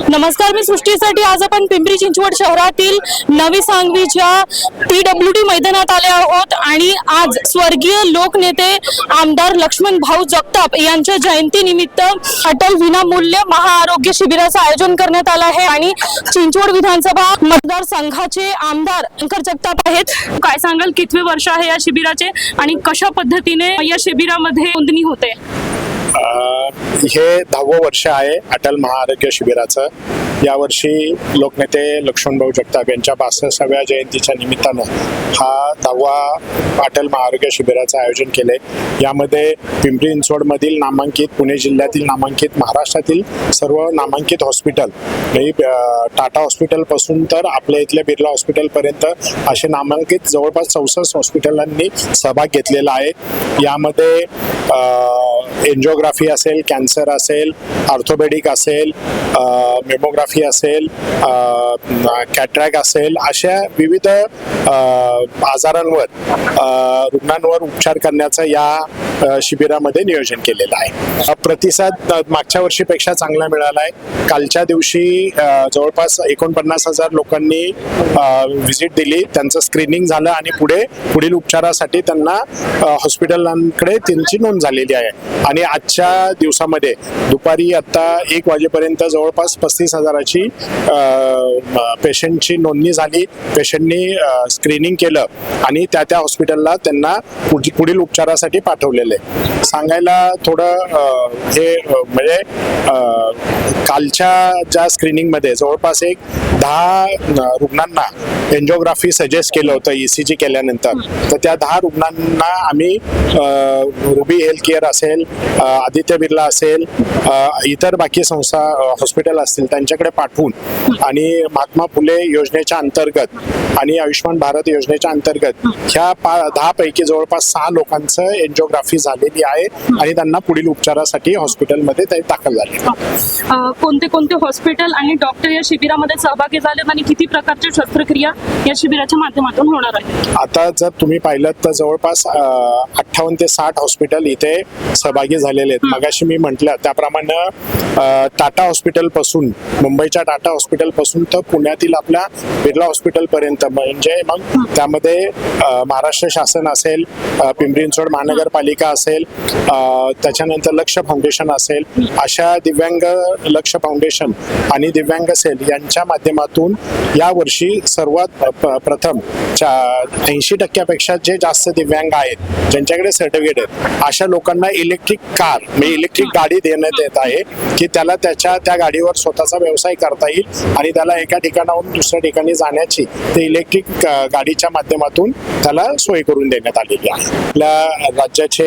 नमस्कार मी सृष्टीसाठी आज आपण पिंपरी चिंचवड शहरातील नवी सांगवीच्या पी डब्ल्यू डी मैदानात आले आहोत आणि आज स्वर्गीय लोकनेते आमदार लक्ष्मण भाऊ जगताप यांच्या जयंतीनिमित्त अटल विनामूल्य महाआरोग्य शिबिराचं आयोजन करण्यात आलं आहे आणि चिंचवड विधानसभा मतदारसंघाचे आमदार शंकर जगताप आहेत. काय सांगाल कितवे वर्ष आहे या शिबिराचे आणि कशा पद्धतीने या शिबिरामध्ये नोंदणी होते? हे दहावं वर्ष आहे अटल महाआरोग्य शिबिराचं. यावर्षी लोकनेते लक्ष्मणभाऊ जगताप यांच्या बासष्टाव्या जयंतीच्या निमित्तानं हा दहावा अटल महाआरोग्य शिबिराचं आयोजन केले यामध्ये पिंपरी चिंचवडमधील नामांकित पुणे जिल्ह्यातील नामांकित महाराष्ट्रातील सर्व नामांकित हॉस्पिटल म्हणजे, टाटा हॉस्पिटलपासून तर आपल्या इथल्या बिर्ला हॉस्पिटलपर्यंत असे नामांकित जवळपास चौसष्ट हॉस्पिटलांनी सहभाग घेतलेला आहे. यामध्ये एन्जिओग्राफी असेल कॅन्सर असेल ऑर्थोपेडिक असेल मेमोग्राफी असेल कॅट्रॅक असेल अशा विविध आजारांवर रुग्णांवर उपचार करण्याचा या शिबिरामध्ये नियोजन केलेलं आहे. प्रतिसाद मागच्या वर्षीपेक्षा चांगला मिळाला आहे. कालच्या दिवशी जवळपास एकोणपन्नास हजार लोकांनी व्हिजिट दिली. त्यांचं स्क्रीनिंग झालं आणि पुढे पुढील उपचारासाठी त्यांना हॉस्पिटलांकडे त्यांची नोंद झालेली आहे. आणि आजच्या दिवसामध्ये दुपारी आता एक वाजेपर्यंत जवळपास पस्तीस हजाराची पेशंटची नोंदणी झाली. पेशंटनी स्क्रीनिंग केलं आणि त्या त्या हॉस्पिटलला त्यांना पुढील उपचारासाठी पाठवलेलं सांगायला थोडं हे म्हणजे कालच्या ज्या स्क्रीनिंगमध्ये जवळपास एक दहा रुग्णांना एन्जिओग्राफी सजेस्ट केलं होतं ईसीजी केल्यानंतर. तर त्या दहा रुग्णांना आम्ही रुबी हेल्थ केअर असेल आदित्य बिर्ला असेल इतर बाकी संस्था हॉस्पिटल असतील त्यांच्याकडे पाठवून आणि महात्मा फुले योजनेच्या अंतर्गत आणि आयुष्यमान भारत योजनेच्या अंतर्गत ह्या पा दहा पैकी जवळपास सहा लोकांचं एन्जिओग्राफी झालेली आहे आणि त्यांना पुढील उपचारासाठी हॉस्पिटलमध्ये ते दाखल झाले. कोणते कोणते हॉस्पिटल आणि डॉक्टर या शिबिरामध्ये सहभागी झालेत आणि किती प्रकारच्या शस्त्रक्रिया या शिबिराच्या माध्यमातून होणार आहे? आता जर तुम्ही पाहिलं तर जवळपास अठ्ठावन्न ते साठ हॉस्पिटल इथे सहभागी झालेले आहेत. मगाशी मी म्हटलं त्याप्रमाणे टाटा हॉस्पिटलपासून मुंबईच्या टाटा हॉस्पिटलपासून तर पुण्यातील आपल्या बिर्ला हॉस्पिटल पर्यंत म्हणजे मग त्यामध्ये महाराष्ट्र शासन असेल पिंपरी चिंचवड महानगरपालिका असेल त्याच्यानंतर लक्ष फाउंडेशन असेल अशा दिव्यांग लक्ष फाउंडेशन आणि दिव्यांग सेल यांच्या माध्यमातून या वर्षी सर्वात प्रथम ऐंशी टक्क्यापेक्षा जे जास्त दिव्यांग आहेत ज्यांच्याकडे सर्टिफिकेट आहेत अशा लोकांना इलेक्ट्रिक कार म्हणजे इलेक्ट्रिक गाडी देण्यात येत आहे की त्याला त्याच्या त्या गाडीवर स्वतःचा व्यवसाय करता येईल आणि त्याला एका ठिकाणाहून दुसऱ्या ठिकाणी जाण्याची ते इलेक्ट्रिक गाडीच्या माध्यमातून त्याला सोय करून देण्यात आलेली आहे. आपल्या राज्याचे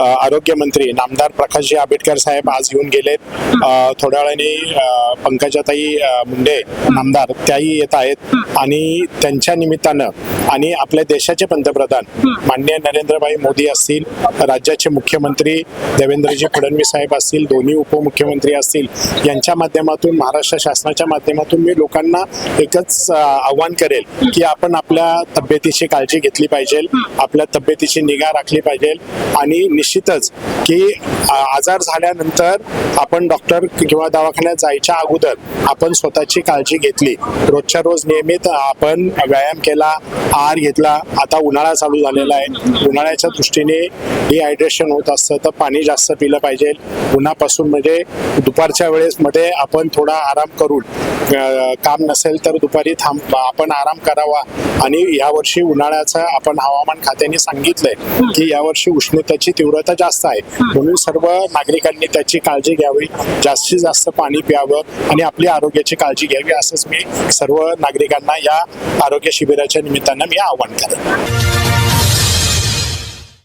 आरोग्यमंत्री नामदार प्रकाशजी आंबेडकर साहेब आज येऊन गेलेत. थोड्या वेळाने पंकजाताई मुंडे नामदार त्याही येत आहेत. आणि त्यांच्या निमित्तानं आणि आपल्या देशाचे पंतप्रधान माननीय नरेंद्रभाई मोदी असतील राज्याचे मुख्यमंत्री देवेंद्रजी फडणवीस साहेब असतील दोन्ही उपमुख्यमंत्री असतील यांच्या माध्यमातून महाराष्ट्र शासनाच्या माध्यमातून मी लोकांना एकच आव्हान करेल की आपण आपल्या तब्येतीची काळजी घेतली पाहिजे आपल्या तब्येतीची निगा राखली पाहिजे आणि निश्चितच की आजार झाल्यानंतर आपण डॉक्टर किंवा दवाखान्यात जायच्या अगोदर आपण स्वतःची काळजी घेतली. रोजच्या रोज नियमित आपण व्यायाम केला आहार घेतला. आता उन्हाळा चालू झालेला आहे. उन्हाळ्याच्या दृष्टीने डिहायड्रेशन होत असतं तर पाणी जास्त पिलं पाहिजे. उन्हापासून म्हणजे दुपारच्या वेळेस मध्ये आपण थोडा आराम करून काम नसेल तर दुपारी थांब आपण आराम करावा. आणि यावर्षी उन्हाळ्याचं आपण हवामान खात्याने सांगितलंय की यावर्षी उष्णतेची तीव्रता जास्त आहे. म्हणून सर्व नागरिकांनी त्याची काळजी घ्यावी जास्तीत जास्त पाणी प्यावं आणि आपली आरोग्याची काळजी घ्यावी असंच मी सर्व नागरिकांना या आरोग्य शिबिराच्या निमित्तानं मी आवाहन करेन